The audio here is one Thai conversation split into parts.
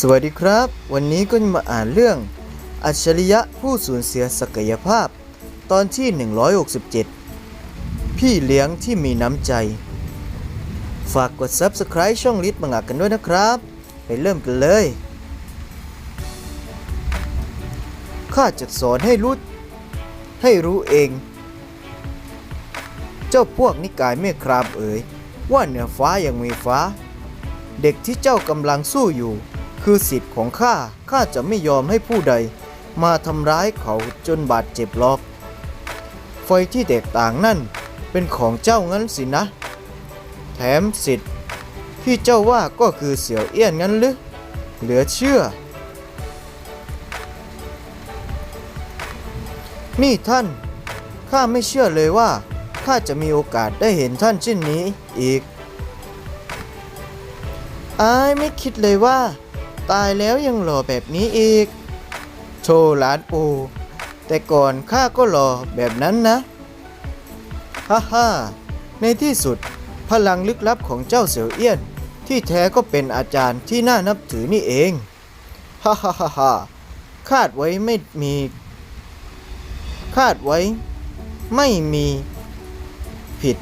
สวัสดีครับ วันนี้ก็จะมาอ่านเรื่อง อัจฉริยะผู้สูญเสียศักยภาพ ตอนที่ 167 พี่เลี้ยงที่มีน้ำใจ ฝากกด Subscribe ช่องลิทมังงะกันด้วยนะครับ ไปเริ่มกันเลย ข้าจะสอนให้รู้ ให้รู้เอง เจ้าพวกนิกายเมฆครามเอ๋ยว่าเหนือฟ้ายังมีฟ้า เด็กที่เจ้ากำลังสู้อยู่ คือสิทธิ์ของข้า ข้าจะไม่ยอมให้ผู้ใด มาทำร้ายเขาจนบาดเจ็บหรอก ไฟที่แตกต่างนั่นเป็นของเจ้างั้นสินะ แถมสิทธิ์ที่เจ้าว่าก็คือเสี่ยวเอี้ยนงั้นหรือ เหลือเชื่อ นี่ท่าน ข้าไม่เชื่อเลยว่า ข้าจะมีโอกาสได้เห็นท่านเช่นนี้อีกอายไม่คิดเลยว่า ตายแล้วยังหล่อแบบนี้อีก โชว์หลานปู แต่ก่อนข้าก็หล่อแบบนั้นนะ ฮ่าฮ่าในที่สุดพลังลึกลับของเจ้าเสี่ยวเอี้ยน ที่แท้ก็เป็นอาจารย์ที่น่านับถือนี่เอง ฮ่าฮ่าฮ่าฮ่าคาดไว้ไม่มี คาดไว้ ไม่มี ผิด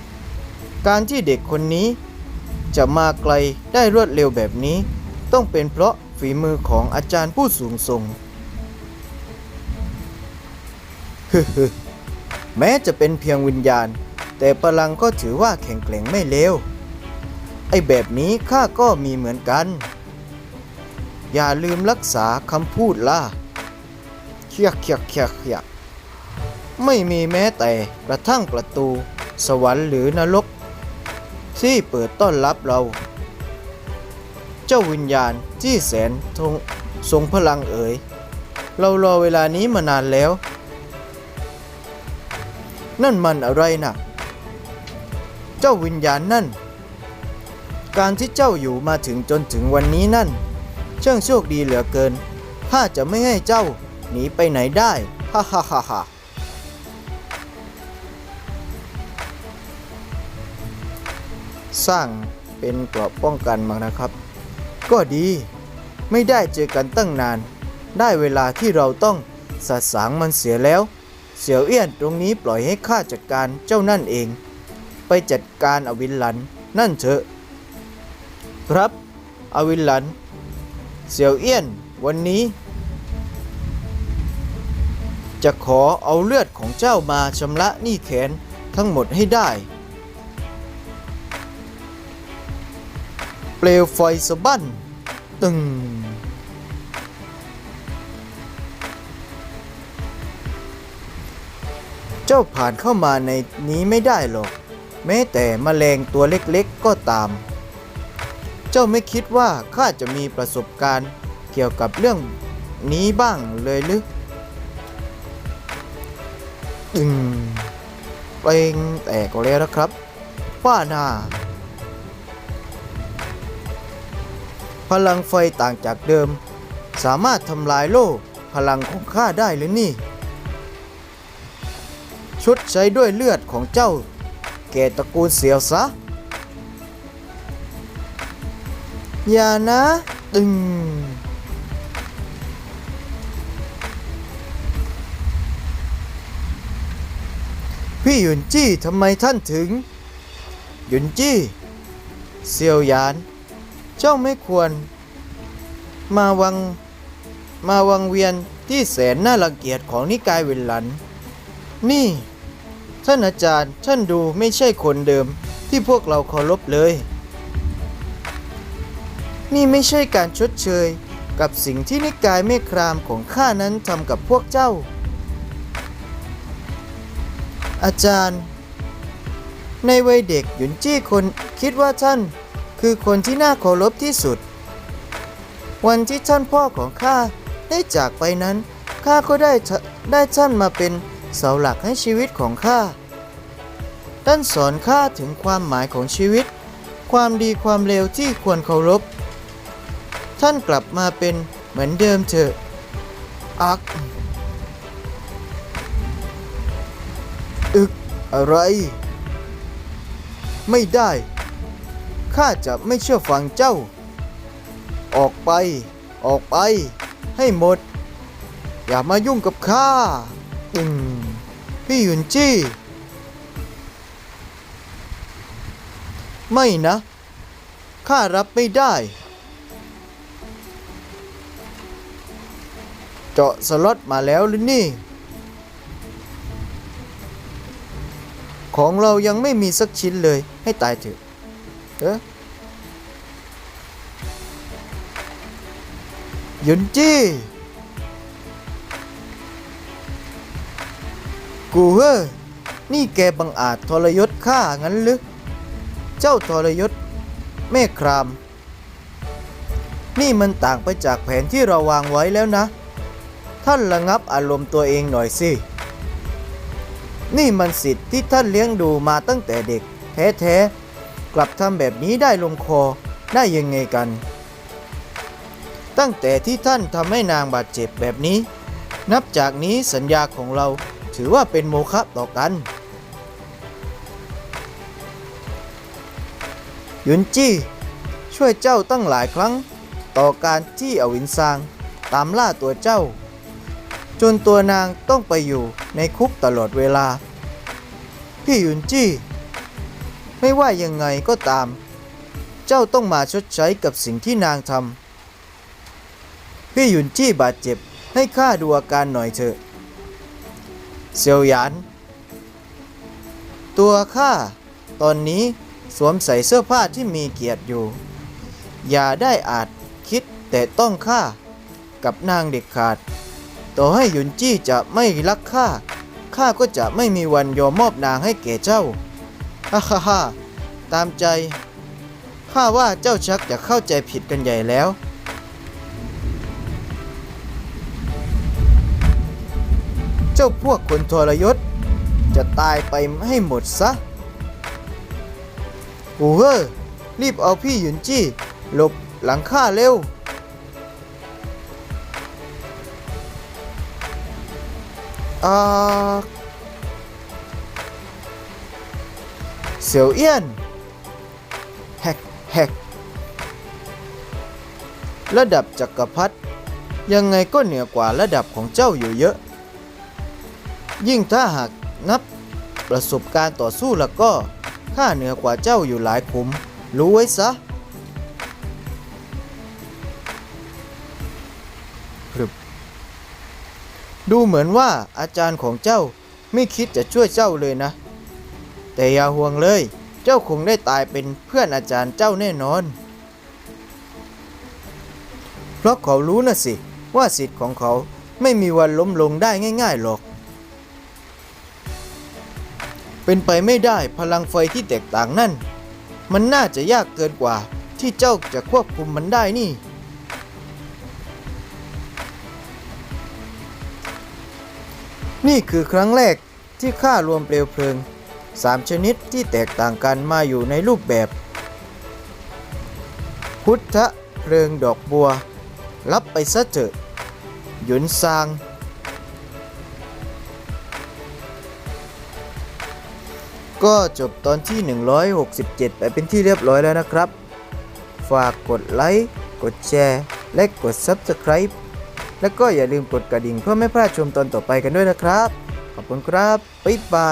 การที่เด็กคนนี้ จะมาไกลได้รวดเร็วแบบนี้ ต้องเป็นเพราะ ฝีมือของอาจารย์ผู้สูงส่งฮึฮึแม้จะเป็นเพียงวิญญาณ แต่พลังก็ถือว่าแข็งแกร่งไม่เลวไอ้แบบนี้ข้าก็มีเหมือนกัน อย่าลืมรักษาคำพูดล่ะเคียกเคียกเคียกเคียกไม่มีแม้แต่กระทั่งประตู สวรรค์หรือนรก ที่เปิดต้อนรับเรา จ้าวิญญาณที่แสนทงทรงพลังเอ๋ย เรารอเวลานี้มานานแล้ว นั่นมันอะไรนะ่ะ เจ้าวิญญาณนั่น การที่เจ้าอยู่มาถึงจนถึงวันนี้นั่น ช่างโชคดีเหลือเกิน ข้าจะไม่ให้เจ้าหนีไปไหนได้ ฮ่าฮ่าฮ่าฮ่าสร้างเป็นเกราะป้องกันมานะครับ ก็ดี ไม่ได้เจอกันตั้งนาน ได้เวลาที่เราต้องสะสางมันเสียแล้ว เสี่ยวเอี้ยนตรงนี้ปล่อยให้ข้าจัดการเจ้านั่นเอง ไปจัดการอวินหลันนั่นเถอะ ครับ อวินหลัน เสี่ยวเอี้ยนวันนี้ จะขอเอาเลือดของเจ้ามาชำระหนี้แขนทั้งหมดให้ได้ เปลวไฟสะบั้นตึงเจ้าผ่านเข้ามาในนี้ไม่ได้หรอก แม้แต่แมลงตัวเล็กๆก็ตาม เจ้าไม่คิดว่าข้าจะมีประสบการณ์เกี่ยวกับเรื่องนี้บ้างเลยหรือตึงเปลงแตกแล้วนะครับว่านา พลังไฟต่างจากเดิม สามารถทำลายโล่พลังของข้าได้หรือนี่ ชดใช้ด้วยเลือดของเจ้า แก่ตระกูลเสียวซะ อย่านะตึงพี่หยุนจี้ทำไมท่านถึง หยุนจี้ เซียวยาน เจ้าไม่ควร มาวังมาวังเวียนที่แสนน่ารังเกียจของนิกายเวนหลัน นี่ ท่านอาจารย์ท่านดูไม่ใช่คนเดิมที่พวกเราเคารพเลย นี่ไม่ใช่การชดเชยกับสิ่งที่นิกายเมฆครามของข้านั้นทำกับพวกเจ้า อาจารย์ ในวัยเด็กหยุนจี้คนคิดว่าท่าน คือคนที่น่าเคารพที่สุด วันที่ท่านพ่อของข้าได้จากไปนั้นข้าก็ได้ได้ท่านมาเป็นเสาหลักให้ชีวิตของข้าท่านสอนข้าถึงความหมายของชีวิต ความดีความเลวที่ควรเคารพ ท่านกลับมาเป็นเหมือนเดิมเถอะ อัก อึก อะไร ไม่ได้ ข้าจะไม่เชื่อฟังเจ้า ออกไป ออกไป ให้หมด อย่ามายุ่งกับข้าอืมพี่หยุนจี้ ไม่นะ ข้ารับไม่ได้ เจาะสล็อตมาแล้วหรือนี่ ของเรายังไม่มีสักชิ้นเลยให้ตายเถอะ เอ๊ะหยุนจี้กูเฮ้อนี่แกบังอาจทรยศข้างั้นหรือ เจ้าทรยศแม่คราม นี่มันต่างไปจากแผนที่เราวางไว้แล้วนะ ท่านระงับอารมณ์ตัวเองหน่อยสิ นี่มันสิทธิ์ที่ท่านเลี้ยงดูมาตั้งแต่เด็ก แท้ๆ กลับทำแบบนี้ได้ลงคอได้ยังไงกัน ตั้งแต่ที่ท่านทำให้นางบาดเจ็บแบบนี้ นับจากนี้สัญญาของเราถือว่าเป็นโมฆะต่อกันยุนจี้ช่วยเจ้าตั้งหลายครั้ง ต่อการที่อวินซางตามล่าตัวเจ้า จนตัวนางต้องไปอยู่ในคุกตลอดเวลา พี่ยุนจี้ ไม่ว่ายังไงก็ตาม เจ้าต้องมาชดใช้กับสิ่งที่นางทำพี่หยุนจี้บาดเจ็บให้ข้าดูอาการหน่อยเถอะเซียวหยาน ตัวข้าตอนนี้สวมใส่เสื้อผ้าที่มีเกียรติอยู่ อย่าได้อาจคิดแต่ต้องข้ากับนางเด็กขาด ต่อให้หยุนจี้จะไม่รักข้าข้าก็จะไม่มีวันยอมมอบนางให้แก่เจ้า ฮ่าฮ่าฮ่าตามใจ ข้าว่าเจ้าชักจะเข้าใจผิดกันใหญ่แล้ว เจ้าพวกคนทรยศ จะตายไปให้หมดซะอูเฮอรีบเอาพี่หยุนจี้ หลบหลังข้าเร็ว อ่า เสี่ยวเอี้ยนแฮกแฮกระดับจักรพรรดิยังไงก็เหนือกว่าระดับของเจ้าอยู่เยอะ ยิ่งถ้าหากนับประสบการณ์ต่อสู้แล้วก็ข้าเหนือกว่าเจ้าอยู่หลายขุม รู้ไว้ซะรึบดูเหมือนว่าอาจารย์ของเจ้าไม่คิดจะช่วยเจ้าเลยนะ แต่อย่าห่วงเลย เจ้าคงได้ตายเป็นเพื่อนอาจารย์เจ้าแน่นอน เพราะเขารู้นะสิ ว่าสิทธิ์ของเขาไม่มีวันล้มลงได้ง่ายๆหรอก เป็นไปไม่ได้พลังไฟที่แตกต่างนั่น มันน่าจะยากเกินกว่าที่เจ้าจะควบคุมมันได้นี่นี่คือครั้งแรกที่ข้ารวมเปลวเพลิง สามชนิดที่แตกต่างกันมาอยู่ในรูปแบบ พุทธเพลิงดอกบัว รับไปซะเถอะ หยุนซาง ก็จบตอนที่ 167 ไปเป็นที่เรียบร้อยแล้วนะครับ ฝากกดไลค์ กดแชร์ และกด Subscribe แล้วก็อย่าลืมกดกระดิ่งเพื่อไม่พลาดชมตอนต่อไปกันด้วยนะครับ ขอบคุณครับ บ๊ายบาย